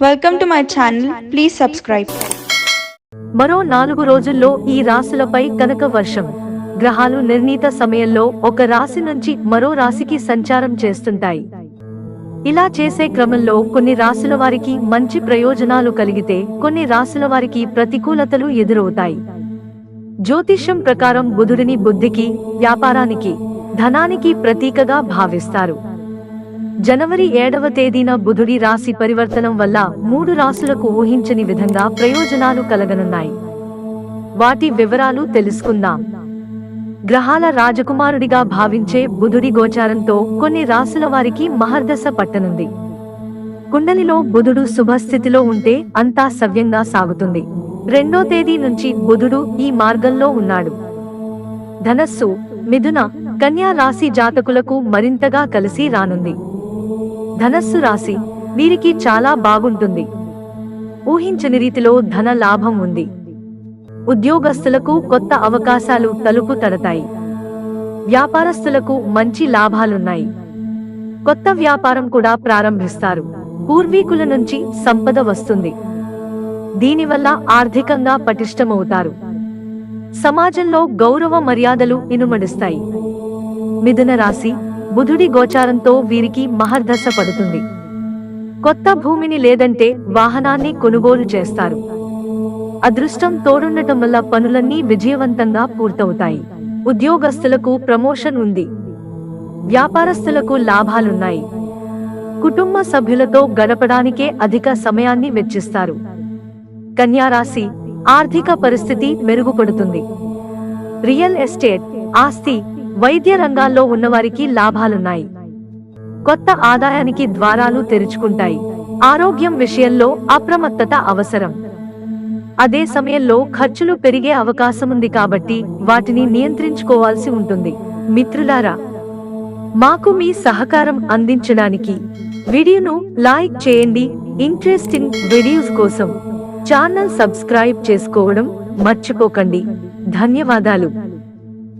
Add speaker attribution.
Speaker 1: Welcome to my channel please subscribe
Speaker 2: మరో నాలుగు రోజుల్లో ఈ రాశులపై కనక వర్షం. గ్రహాలు నిర్ణీత సమయంలో ఒక రాశి నుంచి మరో రాశికి సంచారం చేస్తుంటాయి. ఇలా చేసే క్రమంలో కొన్ని రాశుల వారికి మంచి ప్రయోజనాలు కలిగితే కొన్ని రాశుల వారికి ప్రతికూలతలు ఎదురవుతాయి. జ్యోతిష్యం ప్రకారం బుధుడిని బుద్ధికి వ్యాపారానికి ధనానికి ప్రతీకగా భావిస్తారు. జనవరి ఏడవ తేదీన బుధుడి రాశి పరివర్తనం వల్ల మూడు రాశులకు ఊహించని విధంగా ప్రయోజనాలు కలగనున్నాయి. వాటి వివరాలు తెలుసుకుందాం. గ్రహాల రాజకుమారుడిగా భావించే బుధుడి గోచారంతో కొన్ని రాశుల వారికి మహర్దశ పట్టనుంది. కుండలిలో బుధుడు శుభస్థితిలో ఉంటే అంతా సవ్యంగా సాగుతుంది. రెండో తేదీ నుంచి బుధుడు ఈ మార్గంలో ఉన్నాడు. ధనస్సు మిథున కన్యా రాశి జాతకులకు మరింతగా కలిసి రానుంది. ధనస్సు రాశి వీరికి చాలా బాగుంటుంది. ఊహించని రీతిలో ధన లాభం ఉంది. ఉద్యోగస్తులకు కొత్త అవకాశాలు తలుపు తడతాయి. వ్యాపారస్తులకు మంచి లాభాలున్నాయి. కొత్త వ్యాపారం కూడా ప్రారంభిస్తారు. పూర్వీకుల నుంచి సంపద వస్తుంది. దీనివల్ల ఆర్థికంగా పటిష్టమవుతారు. సమాజంలో గౌరవ మర్యాదలు ఇనుమడిస్తాయి. మిథున రాశి బుధుడి గోచారంతో వీరికి మహర్దశ పడుతుంది. కొత్త భూమిని లేదంటే వాహనాన్ని కొనుగోలు చేస్తారు. అదృష్టం తోడుండటం వల్ల పనులన్నీ విజయవంతంగా పూర్తవుతాయి. ఉద్యోగస్తులకు ప్రమోషన్ ఉంది. వ్యాపారస్తులకు లాభాలున్నాయి. కుటుంబ సభ్యులతో గడపడానికే అధిక సమయాన్ని వెచ్చిస్తారు. కన్యారాశి ఆర్థిక పరిస్థితి మెరుగుపడుతుంది. రియల్ ఎస్టేట్ ఆస్తి వైద్య రంగాల్లో ఉన్నవారికి లాభాలున్నాయి. కొత్త ఆదాయానికి ద్వారాలు తెరుచుకుంటాయి. ఆరోగ్యం విషయంలో అప్రమత్తత అవసరం. అదే సమయంలో ఖర్చులు పెరిగే అవకాశముంది కాబట్టి వాటిని నియంత్రించుకోవాల్సి ఉంటుంది. మిత్రులారా మాకు మీ సహకారం అందించడానికి వీడియోను లైక్ చేయండి. ఇంట్రెస్టింగ్ వీడియోస్ కోసం ఛానల్ సబ్స్క్రైబ్ చేసుకోవడం మర్చిపోకండి. ధన్యవాదాలు.